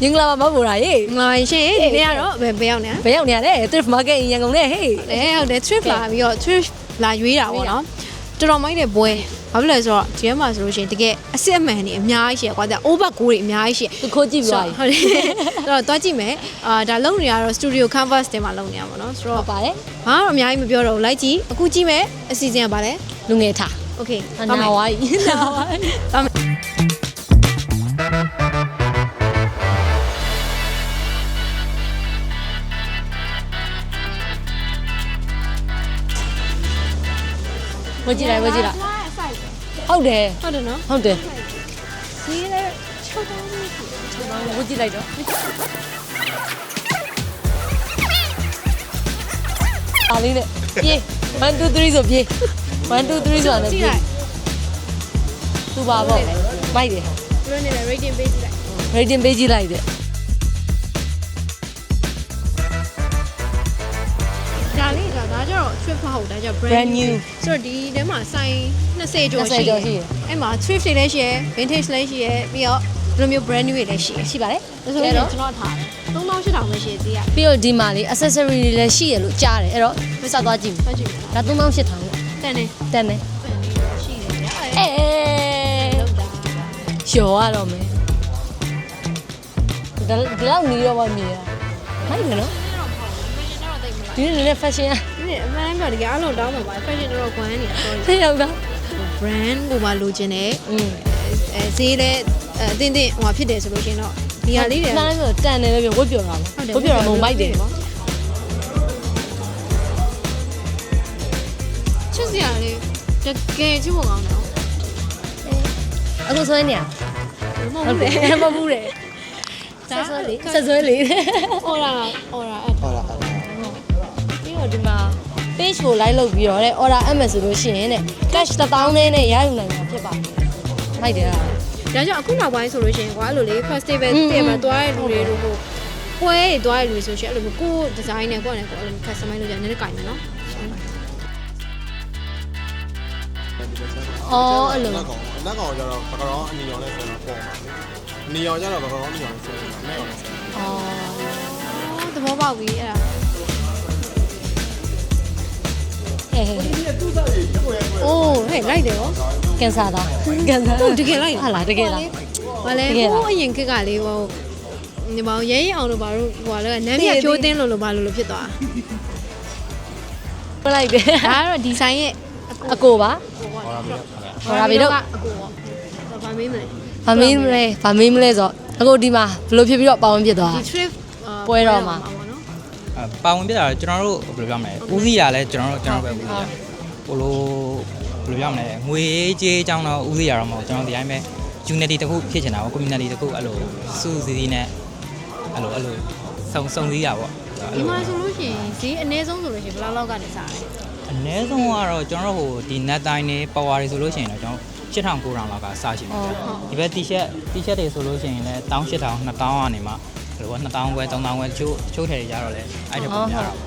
မင်္ဂပါလာပါမင်္ဂလာပါမဟုတ်ဘူးလားဟေးမင်္ဂလာပါရှင်ဒီနေ့ကတော့ဘယ်ဘယ်ရောက်နေဘယ်ရောက်နေရလဲ thrift market ရန်ကုန်နဲ့ဟေးလဲဟုတ်တယ် trip လာပြီးတော့ trip လာရွေးတာပေါ့နော်တော်တော်မိုက်တဲ့ပွဲဘာဖြစ်လဲဆိုတော့ဒီထဲမှာဆိုလို့ရှိရင်တကယ်အစ်စ်အမှန်နေအများကြီးရှိရကွာတဲ့ over go တွေအများကြီးရှိရသူခိုးကြည့်ပြသွားပြီဟုတ်တယ်အဲ့တော့တွားကြည့်မယ်အာဒါလုံနေရတော့ studio canvas တင်မှာလုံနေရပါတော့ဆိုဟုတော့တ်ပါတယ်ဘာတော့အများကြီးမပြောတော့ဘူးလိုက်ကြည့်အခုကြည့်မယ်အစီအစဉ်ကဘာလဲလူငယ်ထား okay အနာဝိုင်းနာဝိုင်း ဝကြည့်လိုက်ဝကြည့်လိုက်ဟုတ်တယ်ဟုတ်တယ်နော်ဟုတ်တယ်ဈေးလည်း6တောင်းလေးရှိတယ်ဝကြည့်လိုက်တော့အားလေးနဲ့ပြေး1 2 3ဆိုပြေး1 2 3ဆိုတာနဲ့ကြည့်ပြေးလိုက်သူပါပေါ့မိုက်တယ်သူတို့နေလည်း rating ပေးကြည့်လိုက် rating ပေးကြည့်လိုက်တ ဒါလေးဒါဒါကြတော့ trip မဟုတ်ဒါကြ brand, Brand new ဆိုတော့ဒီထဲမှာ sign 20ကျော်ရှိ20ကျော်ရှိတယ်အဲ့မှာ thrift တွေလည်းရှိရယ် vintage လည်းရှိရယ်ပြီးတော့ဒီလိုမျိုး brand new တွေလည်းရှိရယ်ရှိပါတယ်ဒါဆိုရင်ကျွန်တော်ထားတယ်3800ပဲရှိသေးရပြီးတော့ဒီမှာလေ accessory တွေလည်းရှိရလို့ကြားတယ်အဲ့တော့မဆက်သွားကြည့်ဆက်ကြည့်မလားဒါ3800ထောင်တန်နေတန်တယ်ရှိတယ်ဗျာအဲလောက်တာလျှော်ရတော့မယ်ဒါဒီလောက်နီးတော့မှမြင်ရမိုက်တယ်နော်ဒီနေ့လည်း fashion ရဒီနေ့အမှန်တမ်းပြောတကယ်အလုံးတောင်းမှာပါ fashion တော့ကွမ်းနေတာ sorry သိရောက်တာ brand ကိုပါလိုချင်တယ်อืมအဲဈေးလည်းအတင်းတင်းဟိုဖြစ်တယ်ဆိုလို့ရှိရင်တော့ဒီဟာလေးတွေနားဆိုတန်တယ်ပဲပြောဝတ်ပြော်တာဟုတ်တယ်ဝတ်ပြော်တာမုံမိုက်တယ်ချစ်စရာလေးတကယ်ချစ်ဖို့ကောင်းတယ်အခုဆွဲနေရမဟုတ်ဘူးလေမဟုတ်ဘူးလေဆက်ဆွဲလေဆက်ဆွဲလေဟောလာဟောလာအဲ့ဟုတ်လားဟုတ်လားပြီး တော့ဒီမှာ page ကို like လုပ်ပြီးတော့တဲ့ order အပ်မယ်ဆိုလို့ရှိရင်တဲ့ cash 1000နဲ့နဲ့ရယူနိုင်မှာဖြစ်ပါတယ်မိုက်တယ်ဟာဒါကြောင့်အခုနောက်ပိုင်းဆိုလို့ရှိရင်ကွာအဲ့လိုလေ festival อืมတဲ့မှာတွားရလူတွေတို့ဟိုပွဲတွေတွားရလူတွေဆိုရှင်အဲ့လိုမျိုးကိုယ် design နဲ့ကိုယ့်နဲ့ကိုယ်အဲ့လို customize လုပ်ကြတယ်နည်းနည်းကြိုင်မယ်နော်အော်အဲ့လိုလက်ကောင်လက်ကောင်ကျတော့ဘကရောင်းအနီရောင်နဲ့ဆိုတော့ပုံပါအနီရောင်ကျတော့ဘကရောင်းအနီရောင်နဲ့ဆိုတော့လက်ကောင်နဲ့ဆိုအော်အော်သဘောပေါက်ပြီအဲ့ဒါ ဟဲ့ဟဲ့အိုးဟဲ့လိုက်တယ်ရောကန်ဆာတာကန်ဆာဟုတ်တကယ်လိုက်ဟာလားတကယ်လားဘာလဲတကယ်လားဟိုအရင်ခက်ကလေးဟိုဒီမောင်ရဲရဲအောင်လို့ဘာလို့ဟိုကလည်းနမ်းမြဖြိုးတင်းလို့လို့ဘာလို့လို့ဖြစ်သွားပြလိုက်တယ်တာဒါကတော့ဒီဆိုင်ရဲ့အကိုပါဟောဟောလာပြီတော့အကိုပေါ့ဗာမင်းမလဲဗမင်းမလဲဗမင်းမလဲဆိုတော့အကိုဒီမှာဘယ်လိုဖြစ်ပြီးတော့ပေါဝင်ဖြစ်သွားဒီ trip ပွဲတော်မှာ ပေါ့နော်အာပါဝင်ပြတာတော့ကျွန်တော်တို့ဘယ်လိုပြောမလဲဦးစီးရလဲကျွန်တော်တို့ကျွန်တော်ပဲဦးစီးရဟိုလိုဘယ်လိုပြောမလဲငွေကြေးအကြောင်းတော့ဦးစီးရတော့မဟုတ်ကျွန်တော်ဒီတိုင်းပဲ unity တစ်ခုဖြစ်ချင်တာပေါ့ community တစ်ခုအဲ့လိုစုစည်းစည်းနဲ့အဲ့လိုအဲ့လိုစုံစုံစည်းရပေါ့အဲ့ဒီလိုမှာဆိုလို့ရှိရင်ဈေးအနည်းဆုံးဆိုလို့ရှိရင်ဘယ်လောက်လောက်ကနေစားလဲအနည်းဆုံးကတော့ကျွန်တော်တို့ဟိုဒီ net တိုင်းနေ power တွေဆိုလို့ရှိရင်တော့ကျွန်တော်8000 9000လောက်ကစားရှိမှာဒီဘက် t-shirt t-shirt တွေဆိုလို့ရှိရင်လည်း18000 2000ကနေမှ အဲ့လို2000ခွဲ3000ခွဲချိုးချိုးထည်တွေကြတော့လေအဲ့ဒါပုံများတော့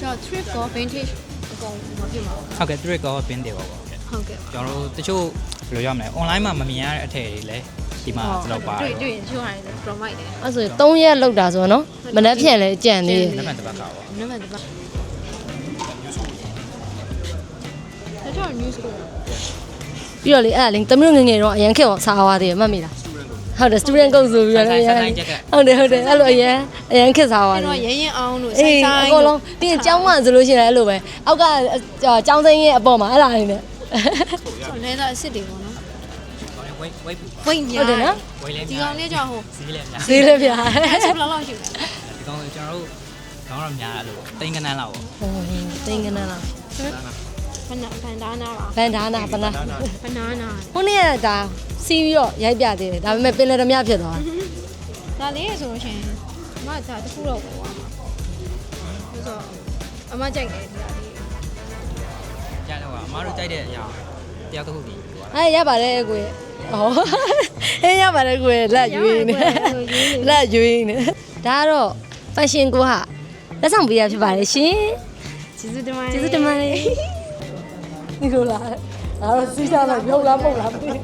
ကျွန်တော် trip ကော vintage အကုန်မဖြစ်ပါဘူးဟုတ်ကဲ့ trick ကောပင်းတယ်ပေါ့ပေါ့ဟုတ်ကဲ့ကျွန်တော်တို့တချို့ဘယ်လိုရမလဲ online မှာမမြင်ရတဲ့အထည်တွေလည်းဒီမှာဒီလောက်ပါတတွေ့ယ်တွေ့ရင်ချိုးရတယ် provide တယ်အဲ့ဆို3ရက်လောက်တာဆိုတော့နော်မနှက်ဖြန်လဲကြံသေးတယ်လက်မှတ်တစ်ပတ်ကပေါ့နံပါတ်တစ်ပါဒါကြောင့် news ကိုပြီးတော့လေအဲ့ဒါလေတမီးတို့ငယ်ငယ်တော့အရန်ခက်အောင်စားသွားသေးတယ်မှတ်မိလား ဟုတ်တယ် student code ဆိုပြီးတော့လည်းဟုတ်တယ်ဟုတ်တယ်အဲ့လိုအရန်အရန်ခက်စားသွားအဲ့တယ်တော့ရရင်အောင်လို့အေးဆိုင်ဆိုင်အကုန်လုံးပြီးရင်ကျောင်းမှဆိုလို့ရှိရင်လည်းအဲ့လိုပဲအောက်ကကျောင်းစိမ်းရဲ့အပေါ်မှာအဲ့ဒါလေးနဲ့လဲသားအစ်စ်တွေပေါ့နော်ဝိတ်ဝိတ်ပူဝိတ်ညာဟုတ်တယ်နော်ဝိတ်လည်းဒီကောင်လေးကြောင့်ဟိုစီးလည်းများဈေးလည်းပြားအဲ့ဆိုဘယ်လောက်လောက်ရှိလဲဒီကောင်ကျွန်တော်တို့ကောင်းတော့များတယ်လို့တိန်ကနန်းလောက်ပေါ့ဟိုတင်းကနန်းလား ဘနာဘန်ဒါနာပါဗန်ဒါနာပနာဘနာနာဟိုနေ့ကဒါစီးပြီးတော့ရိုက်ပြသေးတယ်ဒါပေမဲ့ပင်လယ်ဓမြဖြစ်သွားဒါလေးရဆိုလို့ရှိရင်အမဒါတစ်ခုတော့ပေါ်ပါမှာဆိုတော့အမကြိုက်တယ်ဒီလားလေးရတော့အမားတို့ကြိုက်တဲ့အရာတရားတစ်ခုစီပြောတာအဲရပါတယ်ကိုရဟောအဲရပါတယ်ကိုရလက်ရွေးနေလက်ရွေးနေဒါကတော့ fashion ကိုဟာလက်ဆောင်ပေးရဖြစ်ပါတယ်ရှင် ကျေးဇူးတင်ပါတယ် ကျေးဇူးတင်ပါတယ် ဒီလိုလားဒါတော့စီးစားလိုက်ပြုတ်လားပုတ်လားမသိဘူး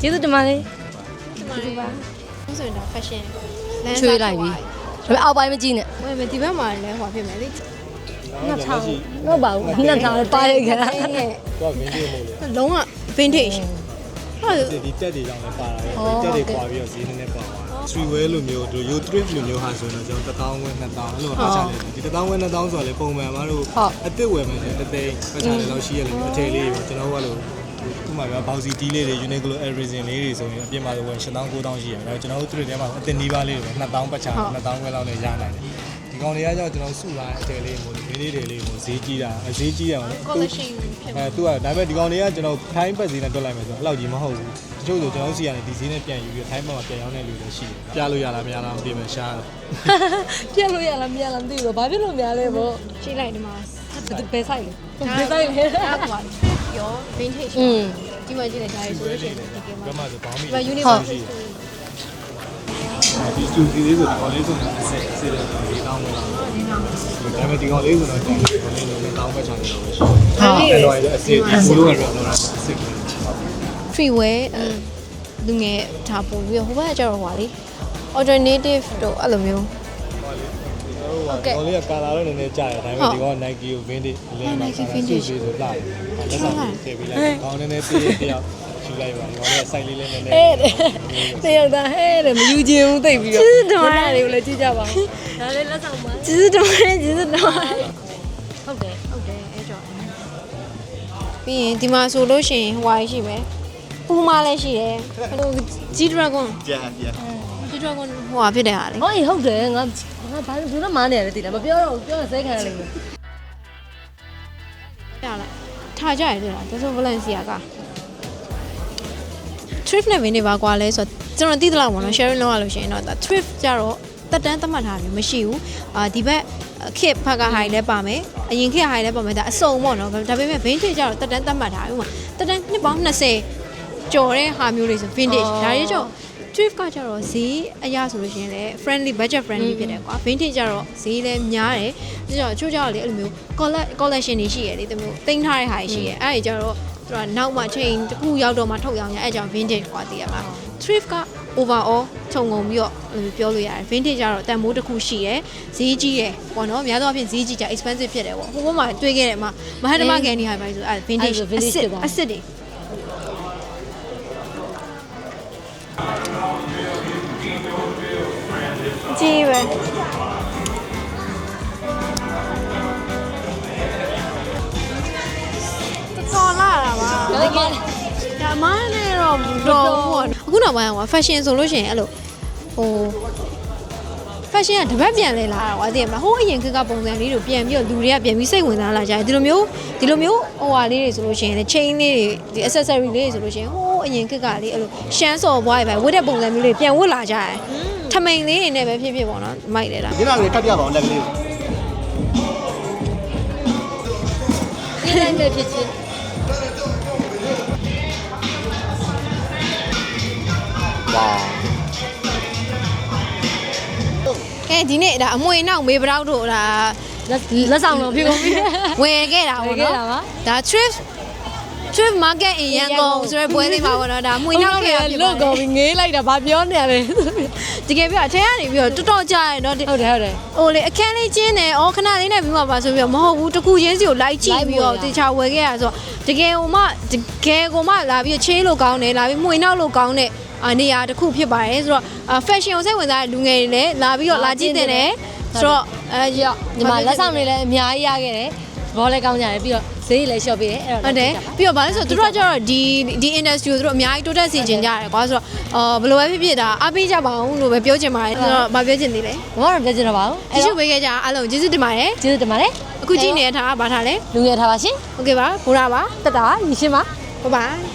ကျေးဇူးတင်ပါတယ်ဒီမှာဆိုရင်ဒါ fashion ချွေးလိုက်ပြီဒါပေမဲ့အောက်ပိုင်းမကြည့်နဲ့ဝယ်မယ်ဒီဘက်မှာလည်းဟောဖြစ်မယ်လေနှစ်ထောင်တော့ပါဘူးနှစ်ထောင်ပါရိုက်ခဲ့တာအဲ့ရဲ့တော့မင်းကြီးမို့လို့လုံးဝ vintage ဟုတ်ဒီတက်တွေကြောင့်လည်းပါတာပဲတက်တွေပွားပြီးတော့ဈေးနည်းနည်းပါသွား street wear လိုမျိုးတို့ yo thrift လိုမျိုးဟာဆိုတော့ကျွန်တော်1000ဝန်း2000အဲ့လိုပါချလိုက်တယ်ဒီ1000ဝန်း2000ဆိုတော့လေပုံမှန်မတို့အစ်စ်ဝယ်မယ်ဆိုတသိန်းပတ်ချလိုက်လောက်ရှိရလို့အထည်လေးပေါ့ကျွန်တော်ကလို့ဥပမာပြဘောက်စီတီးလေးတွေ Uniqlo Everything လေးတွေဆိုရင်အပြင်မှာဝင်8000 9000ရှိရတယ်ဒါကျွန်တော်တို့ thrift ထဲမှာအတင်နီးပါးလေးတွေ2000ပတ်ချ2000ဝန်းလောက်နဲ့ရနိုင်တယ် ဒီကောင်တွေကကြောင့်ကျွန်တော်စုလာတဲ့အထည်လေးမျိုးမင်းလေးတွေလေးမျိုးဈေးကြီးတာဈေးကြီးတယ်ပေါ့နော် collection ဖြစ်မှာအဲသူကဒါပေမဲ့ဒီကောင်တွေကကျွန်တော်ထိုင်းပတ်စီနဲ့တွက်လိုက်မယ်ဆိုတော့အဲ့လောက်ကြီးမဟုတ်ဘူးတချို့ဆိုကျွန်တော်စီကနေဒီဈေးနဲ့ပြန်ယူပြီးထိုင်းဘက်မှာပြန်ရောက်နေလူတွေရှိတယ်ပြလို့ရလားမရလားမသိမယ်ရှားတယ်ပြက်လို့ရလားမရလားမသိဘူးဘာဖြစ်လို့များလဲပေါ့ရှိလိုက်ဒီမှာဘယ်ဆိုင်လဲဘယ်ဆိုင်လဲဒါကွာရော vintage อืมဒီမှာကြည့်လိုက်ဒါရေးဆိုလို့ရှိရင်ဒီကဘမှာယ်မှာဆိုဘောင်းမီဒီမှာ uniform ရှိတယ် ဒီစတူဒီလေးဆိုတော့လေးဆိုတော့အစစ်အစစ်တော့ဒီကောင်းမလားဒါပေမဲ့ဒီကောင်လေးဆိုတော့ကျွန်တော်လေးလုံးတောင်းပတ်ချင်တယ်လို့ရှိတယ်အဲ့တော့အစစ်ဒီဘူးလို့ကတော့အစစ်ကို free wear လူငယ်ဒါပုံပြီးတော့ဟိုဘက်ကကျတော့ဟွာလေ alternative တို့အဲ့လိုမျိုးဟုတ်ကဲ့ကောင်လေးကကာလာတော့နည်းနည်းကြာတယ်ဒါပေမဲ့ဒီကောင် Nike ကို vintage အလင်းမှာကာလာစုပြီးဆိုလာတယ်လက်ဆောင်ထည့်ပေးလိုက်ကောင်နည်းနည်းတည်းတယောက် ယူလိုက်ပါဒီကောင်လေးက site လေးလေးနည်းနည်းဟဲ့တဲ့တယောက်သားဟဲ့တဲ့မယူခြင်းဘူးသိပ်ပြီးတော့ကျေးဇူးတင်ပါတယ် တွေကိုလည်းကြည့်ကြပါဦးဒါလေးလက်ဆောင်ပါကျေးဇူးတင်ပါတယ်ကျေးဇူးတင်ပါတယ်ဟုတ်တယ်ဟုတ်တယ်အဲ့ကြောင့်ပြီးရင်ဒီမှာဆိုလို့ရှိရင်ဟွာရှိမယ်ပူမလည်းရှိတယ်ဟို G Dragon ကြာကြာ G Dragon ဟိုဟာဖြစ်တဲ့ဟာလေဟောအေးဟုတ်တယ်ငါငါဘာလို့ဘူးတော့မားနေရတယ်တိလားမပြောတော့ဘူးပြောရင်စိတ်ခံရလိမ့်မယ်ပြလိုက်ထားကြရတယ်လားဒါဆို Valencia က thrift နဲ့မင်းနေပါကွာလဲဆိုတော့ကျွန်တော်သိသလောက်ပေါ့နော် sharing လုပ်ရလို့ရှိရင်တော့ဒါ thrift ကြတော့တက်တန်းသတ်မှတ်ထားတယ်မရှိဘူးအာဒီဘက်ခစ်ဖက်ကဟိုင်လည်းပါမယ်အရင်ခစ်ဟိုင်လည်းပါမယ်ဒါအစုံပေါ့နော်ဒါပေမဲ့ vintage ကြတော့တက်တန်းသတ်မှတ်ထားတယ်ဥပမာတက်တန်းနှစ်ပေါင်း20ကျော်တဲ့ဟာမျိုးတွေဆို vintage ဒါတွေကြောင့် thrift ကကြတော့ဈေးအရဆိုလို့ရှိရင်လည်း friendly budget friendly ဖြစ်တယ်ကွာ vintage ကြတော့ဈေးလည်းများတယ်ဒါကြောင့်အချို့ကြတော့လေအဲ့လိုမျိုး collect collection တွေရှိရလေတမျိုးတင်ထားတဲ့ဟာတွေရှိရအဲ့ဒီကြတော့ သူကနောက်မှချိန်တစ်ခုရောက်တော့မှထုတ်ရောင်းရအဲ့ကြောင့် vintage ကွာတည်ရမှာ thrift က overall ခြုံငုံပြီးတော့အဲ့လိုပြောလို့ရတယ် vintage ကြတော့တန်မိုးတစ်ခုရှိရယ်ဈေးကြီးရယ်ပေါ့နော်များသောအားဖြင့်ဈေးကြီးကြ expensive ဖြစ်တယ်ပေါ့ဟိုဘက်မှာတွေ့ခဲ့တယ်မှာမဟာဓမ္မကန်ဒီဟာပဲဆိုအဲ့ vintage အစ်စ်အစ်စ်တွေကြီးပဲ ဒါမှလည်းတော့မတော်ဘူးပေါ့အခုနောက်ပိုင်းက fashion ဆိုလို့ရှိရင်အဲ့လိုဟို fashion ကတပတ်ပြန်လဲလာတာကွာသိရမလားဟိုးအရင်ကကပုံစံလေးတွေပြန်ပြီးတော့လူတွေကပြန်ပြီးစိတ်ဝင်စားလာကြတယ်ဒီလိုမျိုးဒီလိုမျိုးဟိုဟာလေးတွေဆိုလို့ရှိရင်လည်း chain လေးတွေဒီ accessory လေးတွေဆိုလို့ရှိရင်ဟိုးအရင်ကကလေးအဲ့လိုရှမ်းစော်ဘွားတွေပဲဝတ်တဲ့ပုံစံမျိုးလေးပြန်ဝတ်လာကြတယ်ထမိန်လေးတွေနဲ့ပဲဖြစ်ဖြစ်ပေါ့နော်မိုက်တယ်လားဒီနောက်လေးကတ်ပြပါအောင်လက်ကလေးကိုဒီတိုင်းပဲဖြစ်ချင်း ဝါကဲဒီနေ့ဒါအမွေနောက်မေးပတောက်တို့ဒါလက်လက်ဆောင်တော့ဖြစ်ကုန်ပြီဝယ်ခဲ့တာပေါ့ဝယ်ခဲ့နော်တာပါဒါ thrift thrift market in Yangon ဆိုတဲ့ပွဲလေးပါပေါ့နော်ဒါမှွေနောက်ခဲ့ရဖြစ်ပါလို့ကောပြီးငေးလိုက်တာဘာပြောနေရလဲတကယ်ပြောအထက်ကနေပြီးတော့တော်တော်ကြာရတော့ဒီဟုတ်တယ်ဟုတ်တယ်ဟိုလေအခန်းလေးကျင်းတယ်အော်ခဏလေးနဲ့ပြီးမှပါဆိုပြီးတော့မဟုတ်ဘူးတစ်ခုချင်းစီကိုလိုက်ကြည့်ပြီးတော့တေချာဝယ်ခဲ့ရဆိုတော့တကယ်ဟိုမှတကယ်ကိုမှလာပြီးချေးလို့ကောင်းတယ်လာပြီးမှွေနောက်လို့ကောင်းတဲ့အ နေရာတစ်ခုဖြစ်ပါတယ်ဆိုတော့ fashion ကိုစိတ်ဝင်စားတဲ့လူငယ်တွေလည်းလာပြီးတော့လာကြည့်တင်တယ်ဆိုတော့အဲ ဒီမှာလက်ဆောင်တွေလည်းအများကြီးရခဲ့တယ် ဘောလည်းကောင်းကြတယ်ပြီးတော့ဈေးလည်းလျှော့ပေးတယ်အဲ့တော့ ဟုတ်တယ်ပြီးတော့ဗာလဲဆိုတော့သူတို့ကကျတော့ဒီဒီ industry ကိုသူတို့အများကြီးတိုးတက်စေချင်ကြတယ်ကွာဆိုတော့အော်ဘယ်လိုပဲဖြစ်ဖြစ်ဒါအားပေးကြပါအောင်လို့ပဲပြောချင်ပါတယ်ဆိုတော့မပြောချင်သေးလေ ဘာမှမပြောချင်တော့ပါဘူး ကြည့်ရှုပေးခဲ့ကြအားလုံးကျေးဇူးတင်ပါတယ် ကျေးဇူးတင်ပါတယ် အခုကြည့်နေတဲ့ထားကဘာထားလဲ လူငယ်ထားပါရှင် โอเคပါဘူရာပါ တက်တာပါညီရှင်းပါ ဘိုင်ဘိုင်